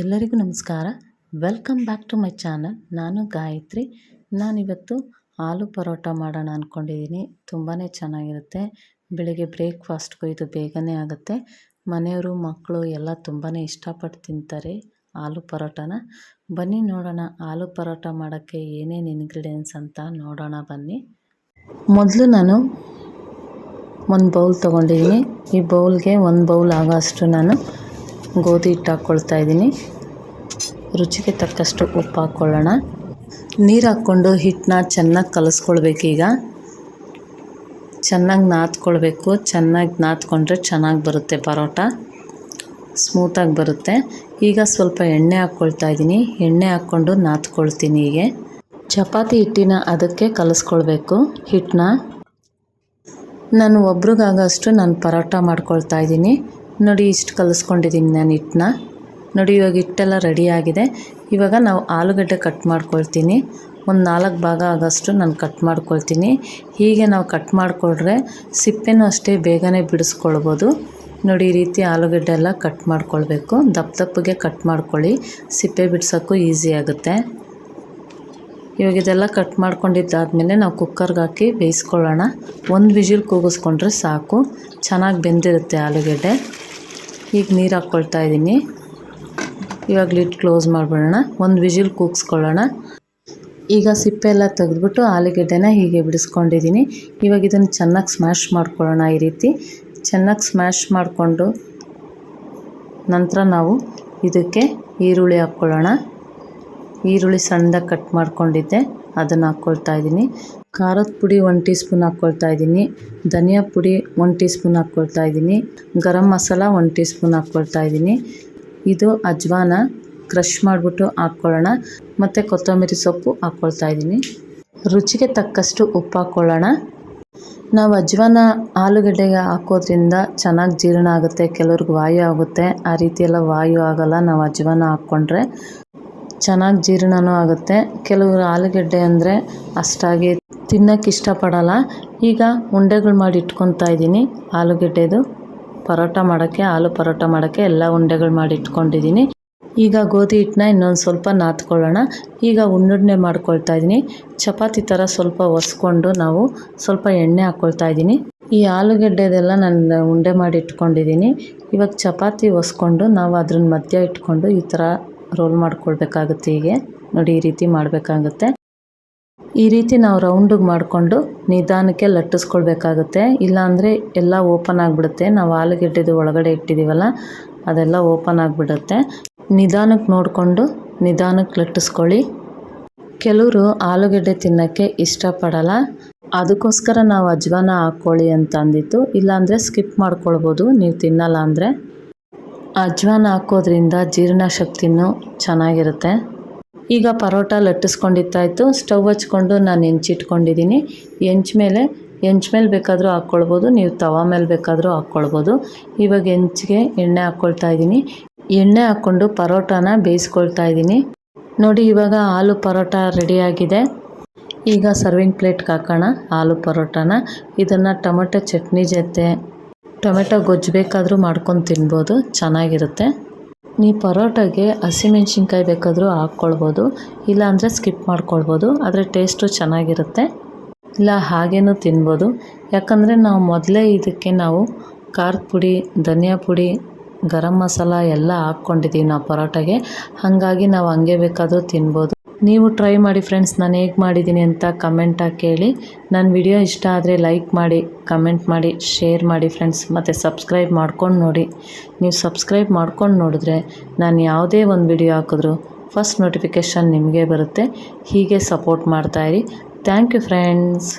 ಎಲ್ಲರಿಗೂ ನಮಸ್ಕಾರ. Welcome back to my channel ನಾನು ಗಾಯತ್ರಿ. ನಾನಿವತ್ತು ಆಲೂ ಪರೋಟ ಮಾಡೋಣ ಅಂದ್ಕೊಂಡಿದ್ದೀನಿ ತುಂಬಾ ಚೆನ್ನಾಗಿರುತ್ತೆ. ಬೆಳಿಗ್ಗೆ ಬ್ರೇಕ್ಫಾಸ್ಟ್ಗೂ ಇದು ಬೇಗನೆ ಆಗುತ್ತೆ. ಮನೆಯವರು, ಮಕ್ಕಳು ಎಲ್ಲ ತುಂಬಾ ಇಷ್ಟಪಟ್ಟು ತಿಂತಾರೆ ಆಲೂ ಪರೋಟನ. ಬನ್ನಿ ನೋಡೋಣ ಆಲೂ ಪರೋಟ ಮಾಡೋಕ್ಕೆ ಏನೇನು ಇಂಗ್ರೀಡಿಯೆಂಟ್ಸ್ ಅಂತ ನೋಡೋಣ ಬನ್ನಿ. ಮೊದಲು ನಾನು ಒಂದು ಬೌಲ್ ತೊಗೊಂಡಿದ್ದೀನಿ ಈ ಬೌಲ್ಗೆ ಒಂದು ಬೌಲ್ ಆಗೋ ಅಷ್ಟು ನಾನು ಗೋಧಿ ಹಿಟ್ಟು ಹಾಕ್ಕೊಳ್ತಾ ಇದ್ದೀನಿ. ರುಚಿಗೆ ತಕ್ಕಷ್ಟು ಉಪ್ಪು ಹಾಕ್ಕೊಳ್ಳೋಣ. ನೀರು ಹಾಕ್ಕೊಂಡು ಹಿಟ್ಟನ್ನ ಚೆನ್ನಾಗಿ ಕಲಿಸ್ಕೊಳ್ಬೇಕೀಗ ಚೆನ್ನಾಗಿ ನಾದ್ಕೊಳ್ಬೇಕು. ಚೆನ್ನಾಗಿ ನಾದ್ಕೊಂಡ್ರೆ ಚೆನ್ನಾಗಿ ಬರುತ್ತೆ ಪರೋಟ. ಸ್ಮೂತಾಗಿ ಬರುತ್ತೆ. ಈಗ ಸ್ವಲ್ಪ ಎಣ್ಣೆ ಹಾಕ್ಕೊಳ್ತಾ ಇದ್ದೀನಿ. ಎಣ್ಣೆ ಹಾಕ್ಕೊಂಡು ನಾದ್ಕೊಳ್ತೀನಿ ಹೀಗೆ. ಚಪಾತಿ ಹಿಟ್ಟಿನ ಅದಕ್ಕೆ ಕಲಸ್ಕೊಳ್ಬೇಕು ಹಿಟ್ಟನ್ನ. ನಾನು ಒಬ್ರಿಗಾಗೋಷ್ಟು ನಾನು ಪರೋಟ ಮಾಡ್ಕೊಳ್ತಾ ಇದ್ದೀನಿ. ನೋಡಿ ಇಷ್ಟು ಕಲಿಸ್ಕೊಂಡಿದ್ದೀನಿ ನಾನು ಹಿಟ್ಟನ್ನ. ನೋಡಿ ಇವಾಗ ಹಿಟ್ಟೆಲ್ಲ ರೆಡಿಯಾಗಿದೆ ಇವಾಗ ನಾವು ಆಲೂಗಡ್ಡೆ ಕಟ್ ಮಾಡ್ಕೊಳ್ತೀನಿ. ಒಂದು ನಾಲ್ಕು ಭಾಗ ಆಗೋಷ್ಟು ನಾನು ಕಟ್ ಮಾಡ್ಕೊಳ್ತೀನಿ. ಹೀಗೆ ನಾವು ಕಟ್ ಮಾಡಿಕೊಂಡ್ರೆ ಸಿಪ್ಪೆನೂ ಅಷ್ಟೇ ಬೇಗನೆ ಬಿಡಿಸ್ಕೊಳ್ಬೋದು. ನೋಡಿ ಈ ರೀತಿ ಆಲೂಗಡ್ಡೆ ಎಲ್ಲ ಕಟ್ ಮಾಡ್ಕೊಳ್ಬೇಕು. ದಪ್ಪ ದಪ್ಪಗೆ ಕಟ್ ಮಾಡ್ಕೊಳ್ಳಿ. ಸಿಪ್ಪೆ ಬಿಡ್ಸೋಕ್ಕೂ ಈಸಿ ಆಗುತ್ತೆ. ಇವಾಗ ಇದೆಲ್ಲ ಕಟ್ ಮಾಡ್ಕೊಂಡಿದ್ದಾದಮೇಲೆ ನಾವು ಕುಕ್ಕರ್ಗೆ ಹಾಕಿ ಬೇಯಿಸ್ಕೊಳ್ಳೋಣ. ಒಂದು ವಿಜಿಲ್ ಕೂಗಿಸ್ಕೊಂಡ್ರೆ ಸಾಕು. ಚೆನ್ನಾಗಿ ಬೆಂದಿರುತ್ತೆ ಆಲೂಗಡ್ಡೆ. ಈಗ ನೀರು ಹಾಕ್ಕೊಳ್ತಾ ಇದ್ದೀನಿ ಇವಾಗ ಲಿಡ್ ಕ್ಲೋಸ್ ಮಾಡಿಬಿಡೋಣ. ಒಂದು ವಿಜಿಲ್ ಕೂಗಿಸ್ಕೊಳ್ಳೋಣ. ಈಗ ಸಿಪ್ಪೆ ಎಲ್ಲ ತೆಗೆದ್ಬಿಟ್ಟು ಆಲೂಗೆಡ್ಡೆನ ಹೀಗೆ ಬಿಡಿಸ್ಕೊಂಡಿದ್ದೀನಿ ಇವಾಗ ಇದನ್ನು ಚೆನ್ನಾಗಿ ಸ್ಮ್ಯಾಶ್ ಮಾಡ್ಕೊಳ್ಳೋಣ ಈ ರೀತಿ. ಚೆನ್ನಾಗಿ ಸ್ಮ್ಯಾಶ್ ಮಾಡಿಕೊಂಡು ನಂತರ ನಾವು ಇದಕ್ಕೆ ಈರುಳ್ಳಿ ಹಾಕ್ಕೊಳ್ಳೋಣ. ಈರುಳ್ಳಿ ಸಣ್ಣದಾಗಿ ಕಟ್ ಮಾಡ್ಕೊಂಡಿದ್ದೆ. ಅದನ್ನು ಹಾಕ್ಕೊಳ್ತಾ ಇದ್ದೀನಿ. ಖಾರದ ಪುಡಿ ಒನ್ ಟೀ ಸ್ಪೂನ್ ಹಾಕ್ಕೊಳ್ತಾ ಇದ್ದೀನಿ. ಧನಿಯಾ ಪುಡಿ ಒನ್ ಟೀ ಸ್ಪೂನ್ ಹಾಕ್ಕೊಳ್ತಾ ಇದ್ದೀನಿ. Garam masala one teaspoon ಹಾಕ್ಕೊಳ್ತಾ ಇದ್ದೀನಿ. ಇದು ಅಜ್ವಾನ ಕ್ರಷ್ ಮಾಡಿಬಿಟ್ಟು ಹಾಕ್ಕೊಳ್ಳೋಣ. ಮತ್ತು ಕೊತ್ತಂಬರಿ ಸೊಪ್ಪು ಹಾಕ್ಕೊಳ್ತಾ ಇದ್ದೀನಿ. ರುಚಿಗೆ ತಕ್ಕಷ್ಟು ಉಪ್ಪು ಹಾಕ್ಕೊಳ್ಳೋಣ. ನಾವು ಅಜ್ವಾನ ಆಲೂಗಡ್ಡೆಗೆ ಹಾಕೋದ್ರಿಂದ ಚೆನ್ನಾಗಿ ಜೀರ್ಣ ಆಗುತ್ತೆ, ಕೆಲವ್ರಿಗೆ ವಾಯು ಆಗುತ್ತೆ. ಆ ರೀತಿಯೆಲ್ಲ ವಾಯು ಆಗೋಲ್ಲ, ನಾವು ಅಜ್ವಾನ ಹಾಕ್ಕೊಂಡ್ರೆ. ಚೆನ್ನಾಗಿ ಜೀರ್ಣನೂ ಆಗುತ್ತೆ. ಕೆಲವರು ಆಲೂಗಡ್ಡೆ ಅಂದರೆ ಅಷ್ಟಾಗಿ ತಿನ್ನೋಕ್ಕೆ ಇಷ್ಟಪಡಲ್ಲ. ಈಗ ಉಂಡೆಗಳು ಮಾಡಿ ಇಟ್ಕೊತಾ ಇದ್ದೀನಿ. ಆಲೂಗಡ್ಡೆದು ಪರೋಟ ಮಾಡೋಕ್ಕೆ, ಆಲೂ ಪರೋಟ ಮಾಡೋಕ್ಕೆ ಎಲ್ಲ ಉಂಡೆಗಳು ಮಾಡಿ ಇಟ್ಕೊಂಡಿದ್ದೀನಿ. ಈಗ ಗೋಧಿ ಹಿಟ್ಟನ್ನ ಇನ್ನೊಂದು ಸ್ವಲ್ಪ ನಾದ್ಕೊಳ್ಳೋಣ. ಈಗ ಉಣ್ಣುಡ್ನೆ ಮಾಡ್ಕೊಳ್ತಾ ಇದ್ದೀನಿ. ಚಪಾತಿ ಥರ ಸ್ವಲ್ಪ ಒಸ್ಕೊಂಡು ನಾವು ಸ್ವಲ್ಪ ಎಣ್ಣೆ ಹಾಕ್ಕೊಳ್ತಾ ಇದ್ದೀನಿ. ಈ ಆಲೂಗಡ್ಡೆದೆಲ್ಲ ನಾನು ಉಂಡೆ ಮಾಡಿ ಇಟ್ಕೊಂಡಿದ್ದೀನಿ. ಇವಾಗ ಚಪಾತಿ ಒಸ್ಕೊಂಡು ನಾವು ಅದ್ರ ಮಧ್ಯ ಇಟ್ಕೊಂಡು ಈ ಥರ ರೋಲ್ ಮಾಡ್ಕೊಳ್ಬೇಕಾಗುತ್ತೆ ಹೀಗೆ. ನೋಡಿ, ಈ ರೀತಿ ಮಾಡಬೇಕಾಗುತ್ತೆ. ಈ ರೀತಿ ನಾವು ರೌಂಡಿಗೆ ಮಾಡಿಕೊಂಡು ನಿಧಾನಕ್ಕೆ ಲಟ್ಟಿಸ್ಕೊಳ್ಬೇಕಾಗುತ್ತೆ. ಇಲ್ಲಾಂದರೆ ಎಲ್ಲ ಓಪನ್ ಆಗಿಬಿಡುತ್ತೆ. ನಾವು ಆಲೂಗೆಡ್ಡೆದು ಒಳಗಡೆ ಇಟ್ಟಿದ್ದೀವಲ್ಲ ಅದೆಲ್ಲ ಓಪನ್ ಆಗಿಬಿಡುತ್ತೆ. ನಿಧಾನಕ್ಕೆ ನೋಡಿಕೊಂಡು ನಿಧಾನಕ್ಕೆ ಲಟ್ಟಿಸ್ಕೊಳ್ಳಿ. ಕೆಲವರು ಆಲೂಗೆಡ್ಡೆ ತಿನ್ನೋಕ್ಕೆ ಇಷ್ಟಪಡಲ್ಲ. ಅದಕ್ಕೋಸ್ಕರ ನಾವು ಅಜ್ವಾನ ಹಾಕ್ಕೊಳ್ಳಿ ಅಂತ ಅಂದಿತ್ತು. ಇಲ್ಲಾಂದರೆ ಸ್ಕಿಪ್ ಮಾಡ್ಕೊಳ್ಬೋದು. ನೀವು ತಿನ್ನಲ್ಲ ಅಂದರೆ. ಅಜ್ವಾನ ಹಾಕೋದ್ರಿಂದ ಜೀರ್ಣ ಶಕ್ತಿನೂ ಚೆನ್ನಾಗಿರುತ್ತೆ. ಈಗ ಪರೋಟ ಲಟ್ಟಿಸ್ಕೊಂಡಿತ್ತಾಯಿತು ಸ್ಟವ್ ಹಚ್ಕೊಂಡು ನಾನು ಹೆಂಚಿಟ್ಕೊಂಡಿದ್ದೀನಿ ಹೆಂಚ್ ಮೇಲೆ ಹೆಂಚ್ ಮೇಲೆ ಬೇಕಾದರೂ ಹಾಕ್ಕೊಳ್ಬೋದು. ನೀವು ತವ ಮೇಲೆ ಬೇಕಾದರೂ ಹಾಕ್ಕೊಳ್ಬೋದು. ಇವಾಗ ಹೆಂಚಿಗೆ ಎಣ್ಣೆ ಹಾಕ್ಕೊಳ್ತಾ ಇದ್ದೀನಿ. ಎಣ್ಣೆ ಹಾಕ್ಕೊಂಡು ಪರೋಟಾನ ಬೇಯಿಸ್ಕೊಳ್ತಾ ಇದ್ದೀನಿ. ನೋಡಿ, ಇವಾಗ ಆಲೂ ಪರೋಟ ರೆಡಿಯಾಗಿದೆ ಈಗ ಸರ್ವಿಂಗ್ ಪ್ಲೇಟ್ಗೆ ಹಾಕೋಣ. ಆಲೂ ಪರೋಟಾನ. ಇದನ್ನು ಟೊಮೆಟೊ ಚಟ್ನಿ ಜೊತೆ. ಟೊಮೆಟೊ ಗೊಜ್ಜು ಬೇಕಾದರೂ ಮಾಡ್ಕೊಂಡು ತಿನ್ಬೋದು, ಚೆನ್ನಾಗಿರುತ್ತೆ. ನೀವು ಪರೋಟಾಗೆ ಹಸಿಮೆಣ್ಸಿನ್ಕಾಯಿ ಬೇಕಾದರೂ ಹಾಕ್ಕೊಳ್ಬೋದು, ಇಲ್ಲಾಂದರೆ ಸ್ಕಿಪ್ ಮಾಡ್ಕೊಳ್ಬೋದು, ಆದರೆ ಟೇಸ್ಟು ಚೆನ್ನಾಗಿರುತ್ತೆ. ಇಲ್ಲ, ಹಾಗೇನೂ ತಿನ್ಬೋದು. ಯಾಕಂದರೆ ನಾವು ಮೊದಲೇ ಇದಕ್ಕೆ ನಾವು ಖಾರದ ಪುಡಿ, ಧನಿಯಾ ಪುಡಿ, ಗರಂ ಮಸಾಲ ಎಲ್ಲ ಹಾಕ್ಕೊಂಡಿದ್ದೀವಿ ನಾವು ಪರೋಟಾಗೆ. ಹಾಗಾಗಿ ನಾವು ಹಂಗೆ ಬೇಕಾದರೂ ತಿನ್ಬೋದು. ನೀವು ಟ್ರೈ ಮಾಡಿ ಫ್ರೆಂಡ್ಸ್ ನಾನು ಹೇಗೆ ಮಾಡಿದ್ದೀನಿ ಅಂತ ಕಮೆಂಟಾಗಿ ಕೇಳಿ. ನನ್ನ ವಿಡಿಯೋ ಇಷ್ಟ ಆದರೆ ಲೈಕ್ ಮಾಡಿ ಕಮೆಂಟ್ ಮಾಡಿ ಶೇರ್ ಮಾಡಿ ಫ್ರೆಂಡ್ಸ್ ಮತ್ತು ಸಬ್ಸ್ಕ್ರೈಬ್ ಮಾಡ್ಕೊಂಡು ನೋಡಿ. ನೀವು ಸಬ್ಸ್ಕ್ರೈಬ್ ಮಾಡ್ಕೊಂಡು ನೋಡಿದ್ರೆ ನಾನು ಯಾವುದೇ ಒಂದು ವಿಡಿಯೋ ಹಾಕಿದ್ರು ಫಸ್ಟ್ ನೋಟಿಫಿಕೇಷನ್ ನಿಮಗೆ ಬರುತ್ತೆ. ಹೀಗೆ ಸಪೋರ್ಟ್ ಮಾಡ್ತಾಯಿರಿ ಥ್ಯಾಂಕ್ ಯು ಫ್ರೆಂಡ್ಸ್